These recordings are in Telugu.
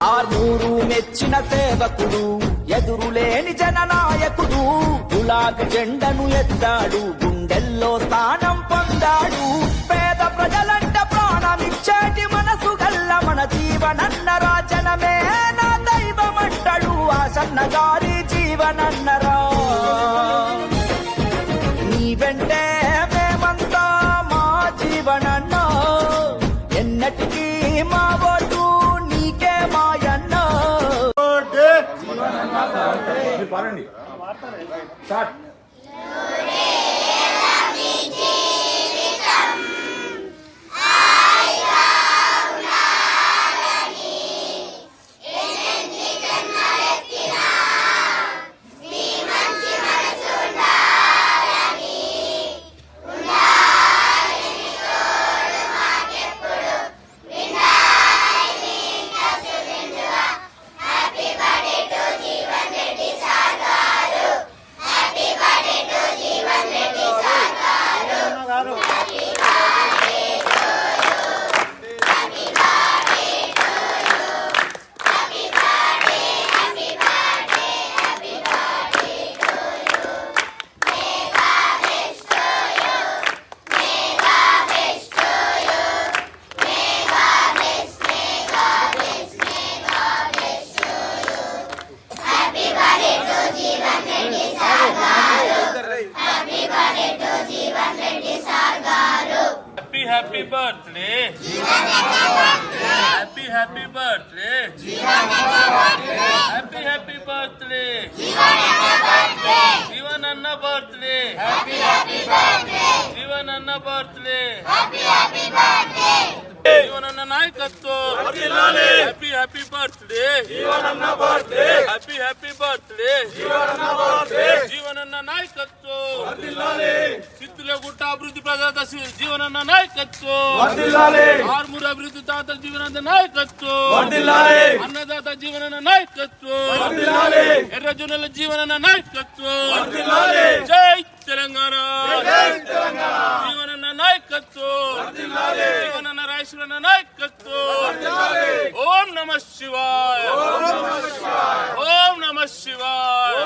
ఆర్మూరు మెచ్చిన సేవకుడు ఎదురులేని జననాయకుడు గులాగ్ జెండను ఎత్తాడు గుండెల్లో స్థానం పొందాడు. Çat. Happy birthday happy happy birthday happy happy birthday Jeevan Anna birthday Jeevan Anna birthday Jeevan Anna नायकत्व happy happy birthday happy happy birthday Jeevan Anna नायकत्व గుట్ట అభివృద్ధి ప్రదాత సి- జీవనన్న నాయకత్వం. ఆర్మూర్ అభివృద్ధి తాత జీవనన్న నాయకత్వం. అన్నదాత జీవనన్న నాయకత్వం. ఎర్రజొన్నల జీవనన్న నాయకత్వం. జై తెలంగాణ. జీవనన్న నాయకత్వం. జీవనన్న రాయశ్వరన్న నాయకత్వం. ఓం నమ శివాయ. ఓం నమ శివాయ.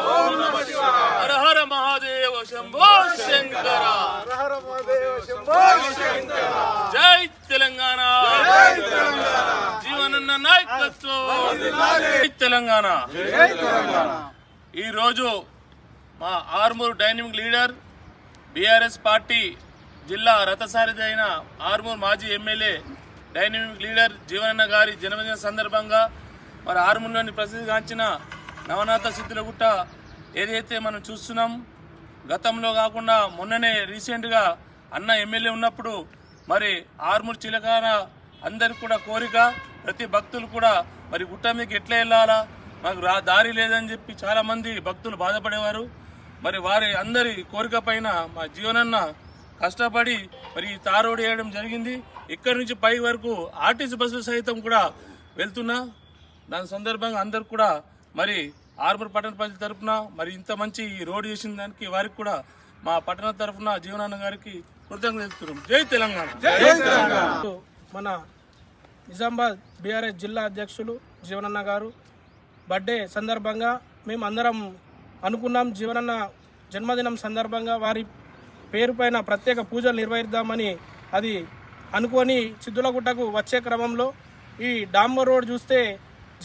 హర హర మహాదేవ శంభో శంకర. జై తెలంగాణ. జీవనన్న నాయకత్వం. జై తెలంగాణ. ఈ రోజు మా Armoor dynamic leader BRS party జిల్లా రథసారథి అయిన ఆర్మూర్ మాజీ ఎమ్మెల్యే డైనమిక్ లీడర్ జీవనన్న గారి జన్మదిన సందర్భంగా మరి ఆర్మూర్లోని ప్రసిద్ధిగాంచిన నవనాథ సిద్ధులగుట్ట ఏదైతే మనం చూస్తున్నాం గతంలో కాకుండా మొన్ననే రీసెంట్గా అన్న ఎమ్మెల్యే ఉన్నప్పుడు మరి ఆర్మూర్ చిలకాన అందరికి కూడా కోరిక ప్రతి భక్తులు కూడా మరి గుట్ట మీకు ఎట్లా వెళ్ళాలా? మాకు రా దారి లేదని చెప్పి చాలామంది భక్తులు బాధపడేవారు. మరి వారి అందరి కోరిక పైన మా జీవనన్న కష్టపడి మరి ఈ తారోడు వేయడం జరిగింది. ఇక్కడి నుంచి పై వరకు ఆర్టీసీ బస్సులు సైతం కూడా వెళ్తున్నా. దాని సందర్భంగా అందరు కూడా మరి ఆర్మూర్ పట్టణ ప్రజల తరఫున మరి ఇంత మంచి ఈ రోడ్ చేసిన దానికి వారికి కూడా మా పట్టణ తరఫున జీవనాన్న గారికి కృతజ్ఞతలు జై తెలంగాణ. మన నిజామాబాద్ బీఆర్ఎస్ జిల్లా అధ్యక్షులు జీవనన్న గారు బర్త్డే సందర్భంగా మేము అందరం అనుకున్నాం జీవనన్న జన్మదినం సందర్భంగా వారి పేరు పైన ప్రత్యేక పూజలు నిర్వహిద్దామని అది అనుకొని సిద్ధులగుట్టకు వచ్చే క్రమంలో ఈ డాంబర్ రోడ్ చూస్తే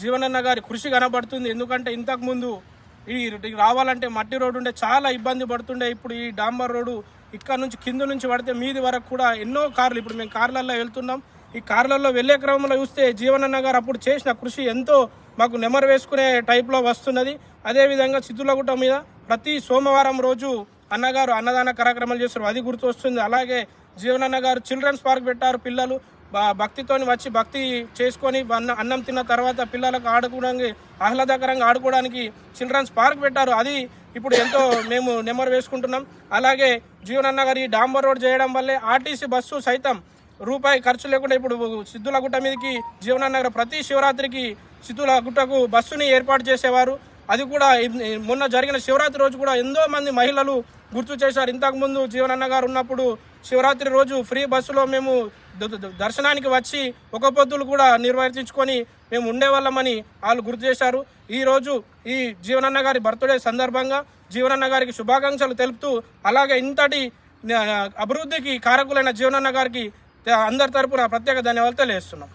జీవనన్న గారి కృషి కనబడుతుంది. ఎందుకంటే ఇంతకుముందు ఈ ఈ రావాలంటే మట్టి రోడ్డు ఉండే చాలా ఇబ్బంది పడుతుండే. ఇప్పుడు ఈ డాంబర్ రోడ్డు ఇక్కడ నుంచి కింద నుంచి పడితే మీది వరకు కూడా ఎన్నో కార్లు ఇప్పుడు మేము కార్లలో వెళ్తున్నాం. ఈ కార్లలో వెళ్ళే క్రమంలో చూస్తే జీవనన్న గారు అప్పుడు చేసిన కృషి ఎంతో మాకు నెమరు వేసుకునే టైప్లో వస్తున్నది. అదేవిధంగా చిత్తులగుట్ట మీద ప్రతి సోమవారం రోజు అన్నగారు అన్నదాన కార్యక్రమాలు చేస్తారు. అది గుర్తు వస్తుంది అలాగే జీవనన్న గారు చిల్డ్రన్స్ పార్క్ పెట్టారు పిల్లలు. భక్తితో భక్తితోని వచ్చి భక్తి చేసుకొని అన్న అన్నం తిన్న తర్వాత పిల్లలకు ఆడుకోవడానికి ఆహ్లాదకరంగా ఆడుకోవడానికి చిల్డ్రన్స్ పార్క్ పెట్టారు. అది ఇప్పుడు ఎంతో మేము నెమరు వేసుకుంటున్నాం. అలాగే జీవనన్న గారు ఈ డాంబర్ రోడ్ చేయడం వల్లే ఆర్టీసీ బస్సు సైతం రూపాయి ఖర్చు లేకుండా ఇప్పుడు సిద్ధుల గుట్ట మీదకి జీవనన్న గారు ప్రతి శివరాత్రికి సిద్ధుల గుట్టకు బస్సుని ఏర్పాటు చేసేవారు. అది కూడా మొన్న జరిగిన శివరాత్రి రోజు కూడా ఎంతో మంది మహిళలు గుర్తు చేశారు. ఇంతకుముందు జీవనన్న గారు ఉన్నప్పుడు శివరాత్రి రోజు ఫ్రీ బస్సులో మేము దర్శనానికి వచ్చి ఒక పొద్దులు కూడా నిర్వర్తించుకొని మేము ఉండేవాళ్ళమని వాళ్ళు గుర్తు చేశారు. ఈరోజు ఈ జీవనన్న గారి బర్త్డే సందర్భంగా జీవనన్న గారికి శుభాకాంక్షలు తెలుపుతూ అలాగే ఇంతటి అభివృద్ధికి కారకులైన జీవనన్న గారికి అందరి తరపున ప్రత్యేక ధన్యవాదాలు తెలియజేస్తున్నాం.